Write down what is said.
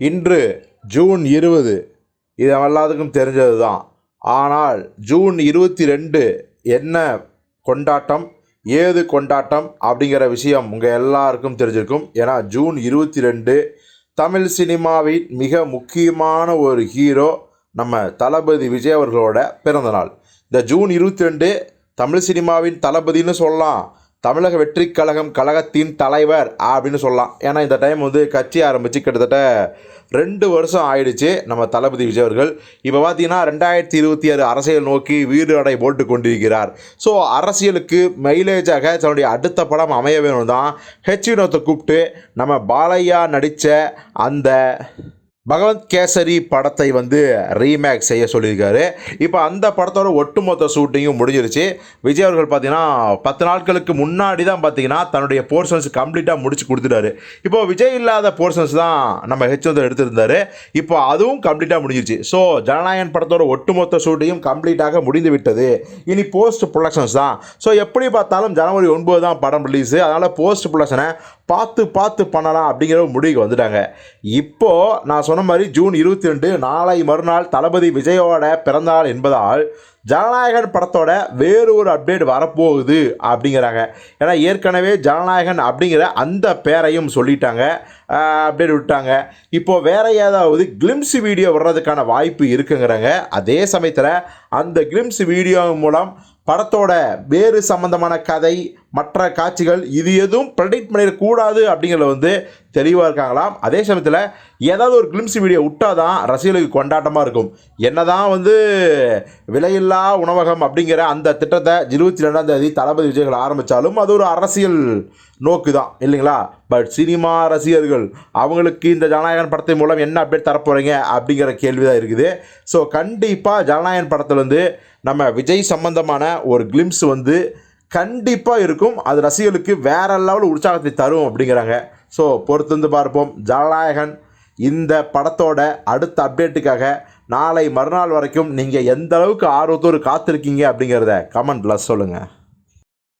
இன்று ஜூன் இருபது இது எல்லாத்துக்கும் தெரிஞ்சது தான் ஆனால் ஜூன் இருபத்தி ரெண்டு என்ன கொண்டாட்டம் ஏது கொண்டாட்டம் அப்படிங்கிற விஷயம் உங்கள் எல்லாருக்கும் தெரிஞ்சிருக்கும். ஏன்னா ஜூன் இருபத்தி ரெண்டு தமிழ் சினிமாவின் மிக முக்கியமான ஒரு ஹீரோ நம்ம தளபதி விஜய் அவர்களோட பிறந்தநாள் இந்த ஜூன் இருபத்தி ரெண்டு தமிழ் சினிமாவின் தளபதின்னு சொல்லலாம். தமிழக வெற்றி கழகம் கழகத்தின் தலைவர் அப்படின்னு சொல்லலாம். ஏன்னா இந்த டைம் வந்து கட்சி ஆரம்பித்து கிட்டத்தட்ட ரெண்டு வருஷம் ஆயிடுச்சு நம்ம தளபதி விஜய் அவர்கள். இப்போ பார்த்தீங்கன்னா ரெண்டாயிரத்தி இருபத்தி ஆறு அரசியல் நோக்கி வீடு அடை போட்டு கொண்டிருக்கிறார். ஸோ அரசியலுக்கு மைலேஜாக தன்னுடைய அடுத்த படம் அமைய வேணும் தான் ஹெச் வினோத்தை கூப்பிட்டு நம்ம பாலையா நடித்த அந்த பகவந்த் கேசரி படத்தை வந்து ரீமேக் செய்ய சொல்லியிருக்காரு. இப்போ அந்த படத்தோட ஒட்டுமொத்த ஷூட்டிங்கும் முடிஞ்சிருச்சு. விஜய் அவர்கள் பார்த்தீங்கன்னா பத்து நாட்களுக்கு முன்னாடி தான் பார்த்தீங்கன்னா தன்னுடைய போர்ஷன்ஸ் கம்ப்ளீட்டாக முடிச்சு கொடுத்துட்டாரு. இப்போ விஜய் இல்லாத போர்ஷன்ஸ் தான் நம்ம ஹெச் வந்து எடுத்திருந்தாரு. இப்போ அதுவும் கம்ப்ளீட்டாக முடிஞ்சிருச்சு. ஸோ ஜனநாயகன் படத்தோட ஒட்டுமொத்த ஷூட்டிங்கும் கம்ப்ளீட்டாக முடிந்து விட்டது. இனி போஸ்ட் ப்ரொடக்ஷன்ஸ் தான். ஸோ எப்படி பார்த்தாலும் ஜனவரி ஒன்பது தான் படம் ரிலீஸு அதனால் போஸ்ட் ப்ரொடக்ஷனை பார்த்து பார்த்து பண்ணலாம் அப்படிங்கிற ஒரு முடிவுக்கு வந்துட்டாங்க. இப்போது நான் சொன்ன மாதிரி ஜூன் இருபத்தி ரெண்டு நாளை மறுநாள் தளபதி விஜயோட பிறந்தநாள் என்பதால் ஜனநாயகன் படத்தோட வேறு ஒரு அப்டேட் வரப்போகுது அப்படிங்கிறாங்க. ஏன்னா ஏற்கனவே ஜனநாயகன் அப்படிங்கிற அந்த பேரையும் சொல்லிட்டாங்க. அப்டேட் விட்டாங்க இப்போது வேற ஏதாவது கிளிம்ஸ் வீடியோ வர்றதுக்கான வாய்ப்பு இருக்குங்கிறாங்க. அதே சமயத்தில் அந்த கிளிம்ஸ் வீடியோ மூலம் படத்தோட வேறு சம்பந்தமான கதை மற்ற காட்சிகள் இது எதுவும் ப்ரெடிக்ட் பண்ணிடக்கூடாது அப்படிங்கிறத வந்து தெளிவாக இருக்காங்களாம். அதே சமயத்தில் ஏதாவது ஒரு கிளிம்ஸ் வீடியோ விட்டால் தான் ரசிகர்களுக்கு கொண்டாட்டமாக இருக்கும். என்னதான் வந்து விலையில்லா உணவகம் அப்படிங்கிற அந்த திட்டத்தை இருபத்தி ரெண்டாம் தேதி தளபதி விஜயங்கள் ஆரம்பித்தாலும் அது ஒரு அரசியல் நோக்கு தான் இல்லைங்களா? பட் சினிமா ரசிகர்கள் அவங்களுக்கு இந்த ஜனநாயகன் படத்தின் மூலம் என்ன அப்டேட் தரப்போகிறீங்க அப்படிங்கிற கேள்வி தான் இருக்குது. ஸோ கண்டிப்பாக ஜனநாயகன் படத்தில் வந்து நம்ம விஜய் சம்பந்தமான ஒரு கிளிம்ஸ் வந்து கண்டிப்பாக இருக்கும். அது ரசிகர்களுக்கு வேற லெவல் உற்சாகத்தை தரும் அப்படிங்கிறாங்க. ஸோ பொறுத்து வந்து பார்ப்போம். ஜனநாயகன் இந்த படத்தோட அடுத்த அப்டேட்டுக்காக நாளை மறுநாள் வரைக்கும் நீங்கள் எந்த அளவுக்கு ஆர்வத்தோடு காத்திருக்கீங்க அப்படிங்கிறத கமெண்ட்டில் சொல்லுங்கள்